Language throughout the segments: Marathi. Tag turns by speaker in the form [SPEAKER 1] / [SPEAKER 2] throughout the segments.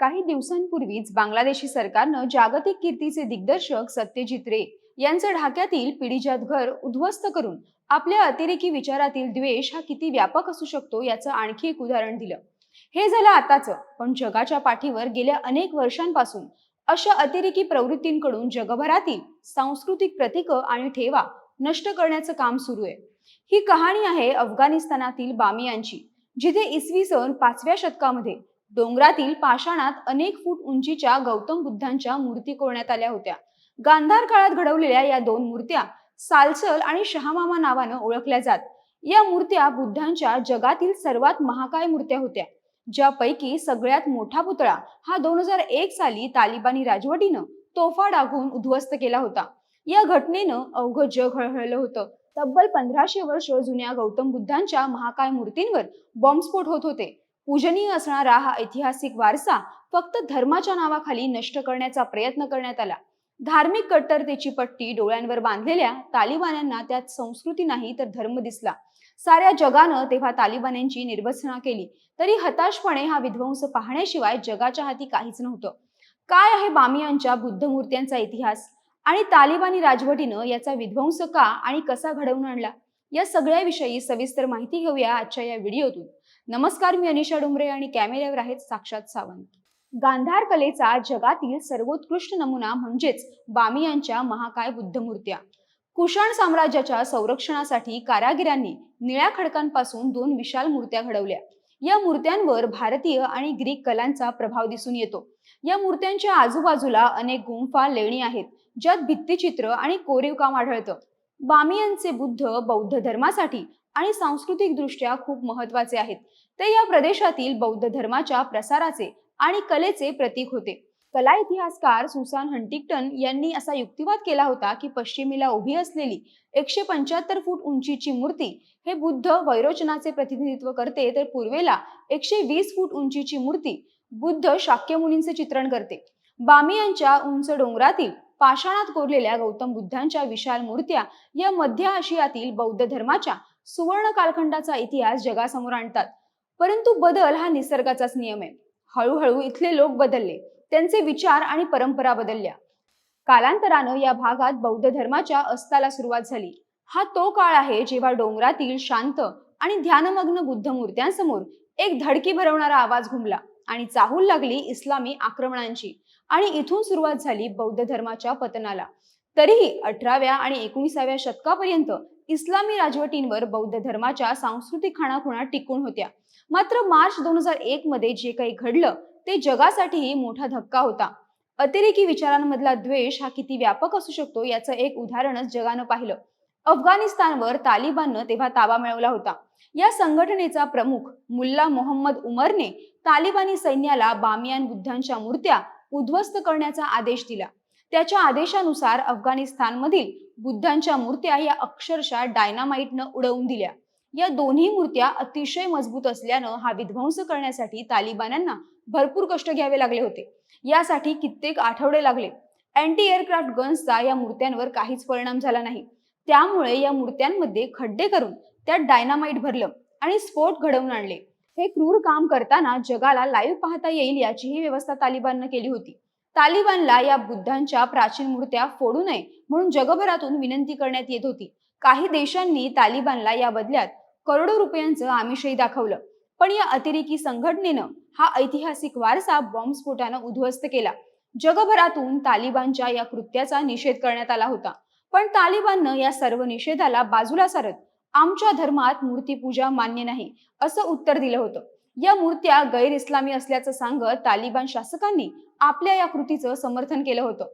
[SPEAKER 1] काही दिवसांपूर्वीच बांगलादेशी सरकारनं जागतिक कीर्तीचे दिग्दर्शक सत्यजित रे यांचं ढाक्यातील पिढीजात घर उद्ध्वस्त करून आपल्या अतिरेकी विचारातील द्वेष हा किती व्यापक असू शकतो याचं आणखी एक उदाहरण दिलं. हे झालं आताच पण जगाच्या पाठीवर गेल्या अनेक वर्षांपासून अशा अतिरेकी प्रवृत्तींकडून जगभरातील सांस्कृतिक प्रतीक आणि ठेवा नष्ट करण्याचं काम सुरू आहे. ही कहाणी आहे अफगाणिस्तानातील बामियांची जिथे इसवी सन पाचव्या शतकामध्ये डोंगरातील पाषाणात अनेक फूट उंचीच्या गौतम बुद्धांच्या मूर्ती कोरण्यात आल्या होत्या. गांधार काळात घडवलेल्या या दोन मूर्त्या सालसल आणि शहामामा नावानं ओळखल्या जात. या मूर्त्या बुद्धांच्या जगातील सर्वात महाकाय मूर्त्या होत्या ज्यापैकी सगळ्यात मोठा पुतळा हा दोन हजार एक साली तालिबानी राजवटीनं तोफा डागून उद्ध्वस्त केला होता. या घटनेनं अवघं जग हळहळलं होतं. तब्बल पंधराशे वर्ष जुन्या गौतम बुद्धांच्या महाकाय मूर्तींवर बॉम्बस्फोट होत होते. पूजनीय असणारा हा ऐतिहासिक वारसा फक्त धर्माच्या नावाखाली नष्ट करण्याचा प्रयत्न करण्यात आला. धार्मिक कट्टरतेची पट्टी डोळ्यांवर बांधलेल्या तालिबान्यांना त्यात संस्कृती नाही तर धर्म दिसला. साऱ्या जगानं तेव्हा तालिबान्यांची निर्भसना केली. तरी हताशपणे हा विध्वंस पाहण्याशिवाय जगाच्या हाती काहीच नव्हतं. काय आहे बामियांच्या बुद्ध मूर्त्यांचा इतिहास? आणि तालिबानी राजवटीनं याचा विध्वंस का आणि कसा घडवून आणला? या सगळ्याविषयी सविस्तर माहिती घेऊया आजच्या या व्हिडिओतून. नमस्कार मी अनिशा डुमरे आणि कॅमेऱ्यावर आहेत साक्षात सावंत. गांधार कलेचा जगातील सर्वोत्कृष्ट नमुना म्हणजेच बामियांच्या महाकाय बुद्ध मूर्त्या कुशाण साम्राज्याच्या संरक्षणासाठी कारागिरांनी निळ्या खडकांपासून दोन विशाल मूर्त्या घडवल्या. या मूर्त्यांवर भारतीय आणि ग्रीक कलांचा प्रभाव दिसून येतो. या मूर्त्यांच्या आजूबाजूला अनेक गुंफा लेणी आहेत ज्यात भित्तिचित्र आणि कोरीव काम आढळतं. बामियांचे बुद्ध बौद्ध धर्मासाठी आणि सांस्कृतिक दृष्ट्या खूप महत्त्वाचे आहेत. ते या प्रदेशातील बौद्ध धर्माच्या प्रसाराचे आणि कलेचे प्रतीक होते. कला इतिहासकार सुसान हंटिंग्टन यांनी असा युक्तिवाद केला होता की पश्चिमेला उभी असलेली एकशे पंच्याहत्तर फूट उंचीची मूर्ती हे बुद्ध वैरोचनाचे प्रतिनिधित्व करते तर पूर्वेला एकशे वीस फूट उंचीची मूर्ती बुद्ध शाक्यमुनींचे चित्रण करते. बामियांच्या उंच डोंगरातील पाषाणात कोरलेल्या गौतम बुद्धांच्या विशाल मूर्त्या या मध्य आशियातील बौद्ध धर्माच्या सुवर्ण कालखंडाचा इतिहास जगासमोर आणतात. परंतु बदल हा निसर्गाचाच नियम आहे. हळूहळू इथले लोक बदलले. त्यांचे विचार आणि परंपरा बदलल्या. कालांतरानं या भागात बौद्ध धर्माच्या अस्ताला सुरुवात झाली. हा तो काळ आहे जेव्हा डोंगरातील शांत आणि ध्यानमग्न बुद्ध मूर्त्यांसमोर एक धडकी भरवणारा आवाज घुमला आणि चाहूल लागली इस्लामी आक्रमणांची आणि इथून सुरुवात झाली बौद्ध धर्माच्या पतनाला. तरीही अठराव्या आणि एकोणीसाव्या शतकापर्यंत इस्लामी राजवटींवर बौद्ध धर्माच्या सांस्कृतिक खाणाखुणा टिकून होत्या. मात्र मार्च दोन हजार एक मध्ये जे काही घडलं ते जगासाठीही मोठा धक्का होता. अतिरेकी विचारांमधला द्वेष हा किती व्यापक असू शकतो याचं एक उदाहरणच जगानं पाहिलं. अफगाणिस्तानवर तालिबाननं तेव्हा ताबा मिळवला होता. या संघटनेचा प्रमुख मुल्ला मोहम्मद उमरने तालिबानी सैन्याला बामियान बुद्धांच्या मूर्त्या उद्ध्वस्त करण्याचा आदेश दिला. त्याच्या आदेशानुसार अफगाणिस्तानमधील बुद्धांच्या मूर्त्या या अक्षरशः डायनामाइटनं उडवून दिल्या. या दोन्ही मूर्त्या अतिशय मजबूत असल्यानं हा विध्वंस करण्यासाठी तालिबान्यांना भरपूर कष्ट घ्यावे लागले होते. यासाठी कित्येक आठवडे लागले. अँटी एअरक्राफ्ट गन्सचा या मूर्त्यांवर काहीच परिणाम झाला नाही. त्यामुळे या मूर्त्यांमध्ये खड्डे करून त्यात डायनामाइट भरलं आणि स्फोट घडवून आणले. हे क्रूर काम करताना जगाला लाईव्ह पाहता येईल याचीही व्यवस्था तालिबाननं केली होती. तालिबानला या बुद्धांच्या प्राचीन मूर्त्या फोडू नये म्हणून जगभरातून विनंती करण्यात येत होती. काही देशांनी तालिबानला या बदल्यात करोडो रुपयांचं आमिषही दाखवलं. पण या अतिरेकी संघटनेनं हा ऐतिहासिक वारसा बॉम्बस्फोटानं उद्ध्वस्त केला. जगभरातून तालिबानच्या या कृत्याचा निषेध करण्यात आला होता. पण तालिबाननं या सर्व निषेधाला बाजूला सारत आमच्या धर्मात मूर्तीपूजा मान्य नाही असं उत्तर दिलं होतं. या मूर्त्या गैर इस्लामी असल्याचं सांगत तालिबान शासकांनी आपल्या या कृतीचं समर्थन केलं होतं.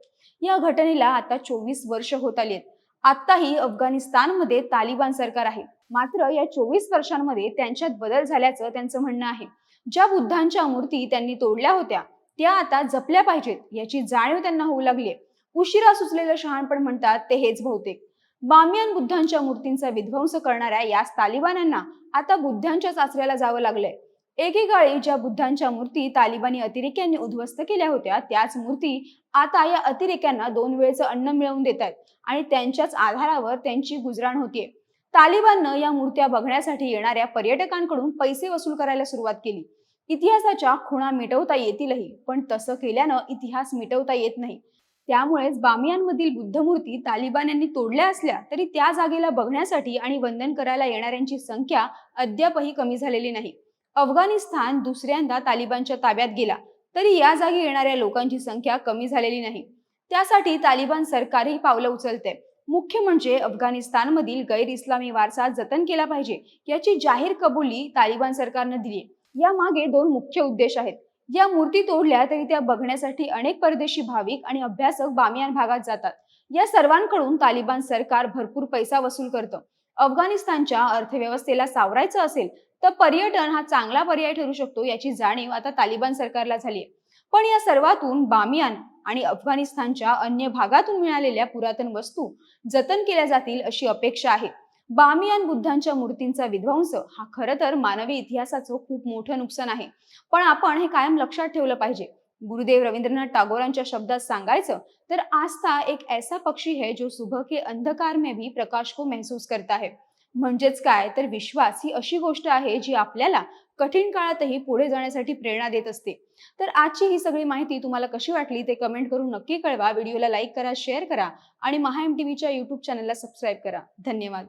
[SPEAKER 1] या घटनेला आता चोवीस वर्ष होत आली आहेत आत्ताही अफगाणिस्तानमध्ये तालिबान सरकार आहे. मात्र या चोवीस वर्षांमध्ये त्यांच्यात बदल झाल्याचं त्यांचं म्हणणं आहे. ज्या बुद्धांच्या मूर्ती त्यांनी तोडल्या होत्या त्या आता जपल्या पाहिजेत याची जाणीव त्यांना होऊ लागली उशिरा सुचलेलं शहाणपण म्हणतात ते हेच बहुतेक. बामियान बुद्धांच्या मूर्तींचा विध्वंस करणाऱ्या याच तालिबानांना आता बुद्धांच्या आचऱ्याला जावं लागलंय. एकेकाळी ज्या बुद्धांच्या मूर्ती तालिबानी अतिरेक्यांनी उद्ध्वस्त केल्या होत्या त्याच मूर्ती आता या अतिरेक्यांना दोन वेळचं अन्न मिळवून देत आहेत आणि त्यांच्याच आधारावर त्यांची गुजराण होतीये. तालिबाननं या मूर्त्या बघण्यासाठी येणाऱ्या पर्यटकांकडून पैसे वसूल करायला सुरुवात केली. इतिहासाच्या खुणा मिटवता येतीलही पण तसं केल्यानं इतिहास मिटवता येत नाही. त्यामुळेच बामियानमधील बुद्धमूर्ती तालिबान यांनी तोडल्या असल्या तरी त्या जागेला बघण्यासाठी आणि वंदन करायला येणाऱ्यांची संख्या अद्यापही कमी झालेली नाही. अफगाणिस्तान दुसऱ्यांदा तालिबानच्या ताब्यात गेला तरी या जागी येणाऱ्या लोकांची संख्या कमी झालेली नाही. त्यासाठी तालिबान सरकारही पावलं उचलते. मुख्य म्हणजे अफगाणिस्तानमधील गैर इस्लामी वारसा जतन केला पाहिजे याची जाहीर कबुली तालिबान सरकारनं दिली या मागे दोन मुख्य उद्देश आहेत. या मूर्ती तोडल्या तरी त्या बघण्यासाठी अनेक परदेशी भाविक आणि अभ्यासक बामियान भागात जातात. या सर्वांकडून तालिबान सरकार भरपूर पैसा वसूल करतं. अफगाणिस्तानच्या अर्थव्यवस्थेला सावरायचं असेल तर पर्यटन हा चांगला पर्याय ठरू शकतो याची जाणीव आता तालिबान सरकारला झाली पण या सर्वातून बामियान आणि अफगाणिस्तानच्या अन्य भागातून मिळालेल्या पुरातन वस्तू जतन केल्या जातील अशी अपेक्षा आहे. बामियान बुद्धांच्या मूर्तींचा विध्वंस हा खरं तर मानवी इतिहासाचं खूप मोठं नुकसान आहे. पण आपण हे कायम लक्षात ठेवलं पाहिजे. गुरुदेव रवींद्रनाथ टागोरांच्या शब्दात सांगायचं तर आस्था एक ऐसा पक्षी है जो सुबह के अंधकार में भी प्रकाश को महसूस करता है. म्हणजेच काय? तर विश्वास ही अशी गोष्ट आहे जी आपल्याला कठीण काळातही पुढे जाण्यासाठी प्रेरणा देत असते. तर आजची ही सगळी माहिती तुम्हाला कशी वाटली ते कमेंट करून नक्की कळवा. व्हिडिओला लाईक करा शेअर करा आणि महा एम टीव्हीच्या युट्यूब चॅनलला सबस्क्राईब करा. धन्यवाद.